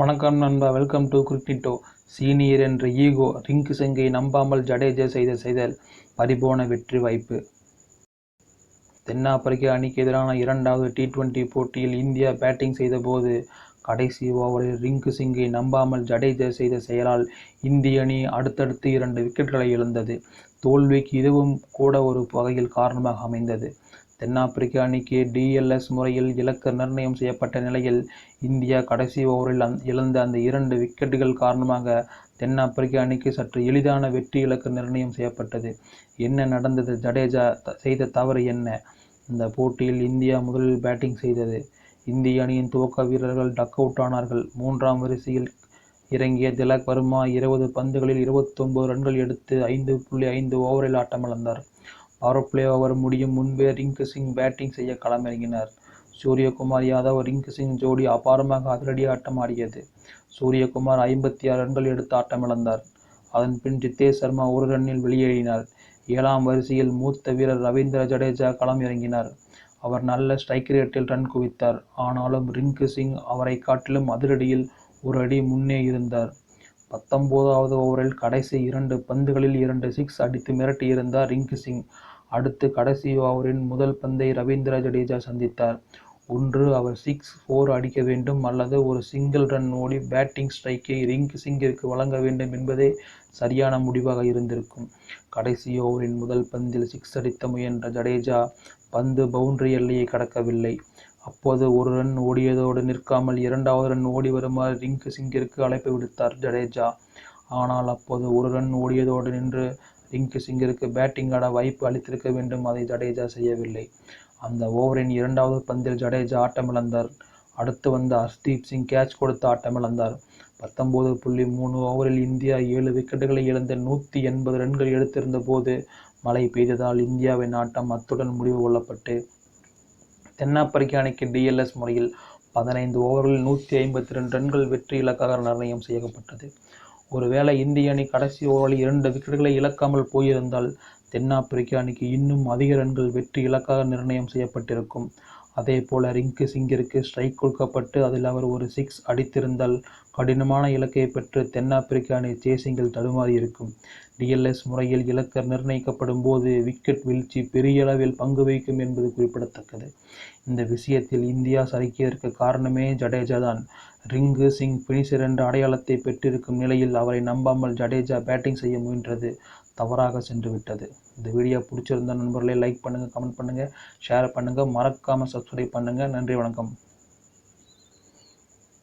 வணக்கம் நண்பா welcome to கிரிக்கெட்டோ சீனியர் என்ற ஈகோ ரிங்கு சிங்கை நம்பாமல் ஜடேஜா செய்த செய்தல் பரிபோன வெற்றி வாய்ப்பு. தென்னாப்பிரிக்க அணிக்கு எதிரான இரண்டாவது டி டுவெண்டி போட்டியில் இந்தியா பேட்டிங் செய்தபோது கடைசி ஓவரில் ரிங்கு சிங்கை நம்பாமல் ஜடேஜா செய்த செயலால் இந்திய அணி அடுத்தடுத்து இரண்டு விக்கெட்டுகளை இழந்தது. தோல்விக்கு இதுவும் கூட ஒரு வகையில் காரணமாக அமைந்தது. தென்னாப்பிரிக்க அணிக்கு டிஎல்எஸ் முறையில் இலக்கு நிர்ணயம் செய்யப்பட்ட நிலையில் இந்தியா கடைசி ஓவரில் அந் இழந்த அந்த இரண்டு விக்கெட்டுகள் காரணமாக தென்னாப்பிரிக்க அணிக்கு சற்று எளிதான வெற்றி இலக்கு நிர்ணயம் செய்யப்பட்டது. என்ன நடந்தது? ஜடேஜா த- செய்த தவறு என்ன? இந்த போட்டியில் இந்தியா முதலில் பேட்டிங் செய்தது. இந்திய அணியின் துவக்க வீரர்கள் டக் அவுட் ஆனார்கள். மூன்றாம் வரிசையில் இறங்கிய திலக் வர்மா இருபது பந்துகளில் இருபத்தொன்பது ரன்கள் எடுத்து ஐந்து புள்ளி ஐந்து ஓவரில் ஆட்டமிழந்தார். ஆரோ பிளே ஓவர் முடியும் முன்பே ரிங்கு சிங் பேட்டிங் செய்ய களமிறங்கினார். சூரியகுமார் யாதவ் ரிங்கு சிங் ஜோடி அபாரமாக அதிரடி ஆட்டம் ஆடியது. சூரியகுமார் ஐம்பத்தி ஆறு ரன்கள் எடுத்து ஆட்டமிழந்தார் அதன் பின் ஜித்தேஷ் சர்மா ஒரு ரன்னில் வெளியேறினார். ஏழாம் வரிசையில் மூத்த வீரர் ரவீந்திர ஜடேஜா களம் இறங்கினார் அவர் நல்ல ஸ்ட்ரைக் ரேட்டில் ரன் குவித்தார். ஆனாலும் ரிங்கு சிங் அவரை காட்டிலும் அதிரடியில் ஒரு அடி முன்னே இருந்தார். பத்தொன்பதாவது ஓவரில் கடைசி இரண்டு பந்துகளில் இரண்டு சிக்ஸ் அடித்து மிரட்டியிருந்தார் ரிங்கு சிங். அடுத்து கடைசி ஓவரின் முதல் பந்தை ரவீந்திர ஜடேஜா சந்தித்தார். ஒன்று அவர் சிக்ஸ் ஃபோர் அடிக்க வேண்டும் அல்லது ஒரு சிங்கிள் ரன் ஓடி பேட்டிங் ஸ்ட்ரைக்கை ரிங்க் சிங்கிற்கு வழங்க வேண்டும் என்பதே சரியான முடிவாக இருந்திருக்கும். கடைசி ஓவரின் முதல் பந்தில் சிக்ஸ் அடித்த முயன்ற ஜடேஜா பந்து பவுண்டரி எல்லையை கடக்கவில்லை. அப்போது ஒரு ரன் ஓடியதோடு நிற்காமல் இரண்டாவது ரன் ஓடி வருமாறு ரிங்க் சிங்கிற்கு அழைப்பு விடுத்தார் ஜடேஜா. ஆனால் அப்போது ஒரு ரன் ஓடியதோடு நின்று ரிங்கு சிங்கிற்கு பேட்டிங் ஆட வாய்ப்பு அளித்திருக்க வேண்டும் அதை ஜடேஜா செய்யவில்லை. அந்த ஓவரின் இரண்டாவது பந்தில் ஜடேஜா ஆட்டமிழந்தார். அடுத்து வந்த ஹர்தீப் சிங் கேட்ச் கொடுத்து ஆட்டமிழந்தார். பத்தொன்பது புள்ளி மூணு ஓவரில் இந்தியா ஏழு விக்கெட்டுகளை இழந்த நூற்றி எண்பது ரன்கள் எடுத்திருந்த போது மழை பெய்ததால் இந்தியாவின் ஆட்டம் அத்துடன் முடிவு கொள்ளப்பட்டு தென்னாப்பிரிக்க அணிக்கு டிஎல்எஸ் முறையில் பதினைந்து ஓவர்களில் நூற்றி ஐம்பத்தி ரெண்டு ரன்கள் வெற்றி இலக்காக நிர்ணயம் செய்யப்பட்டது. ஒருவேளை இந்திய அணி கடைசி ஓவரில் இரண்டு விக்கெட்டுகளை இழக்காமல் போயிருந்தால் தென்னாப்பிரிக்க அணிக்கு இன்னும் அதிக ரன்கள் வெற்றி இலக்காக நிர்ணயம் செய்யப்பட்டிருக்கும். அதே போல ரிங்கு சிங்கிற்கு ஸ்ட்ரைக் கொடுக்கப்பட்டு அதில் அவர் ஒரு சிக்ஸ் அடித்திருந்தால் கடினமான இலக்கை பெற்று தென்னாப்பிரிக்க அணி சேசிங்கில் தடுமாறியிருக்கும் டிஎல்எஸ் முறையில் இலக்கு நிர்ணயிக்கப்படும் போது விக்கெட் வீழ்ச்சி பெரிய அளவில் பங்கு வகிக்கும் என்பது குறிப்பிடத்தக்கது. இந்த விஷயத்தில் இந்தியா சறுக்கியதற்கு காரணமே ஜடேஜா தான். ரிங்கு சிங் பினிஷர் என்ற அடையாளத்தை பெற்றிருக்கும் நிலையில் அவரை நம்பாமல் ஜடேஜா பேட்டிங் செய்ய முயன்றது. தவறாக சென்று விட்டது. இந்த வீடியோ பிடிச்சிருந்த நண்பர்களே லைக் பண்ணுங்கள் கமெண்ட் பண்ணுங்கள் ஷேர் பண்ணுங்கள் மறக்காமல் சப்ஸ்கிரைப் பண்ணுங்கள் நன்றி வணக்கம்.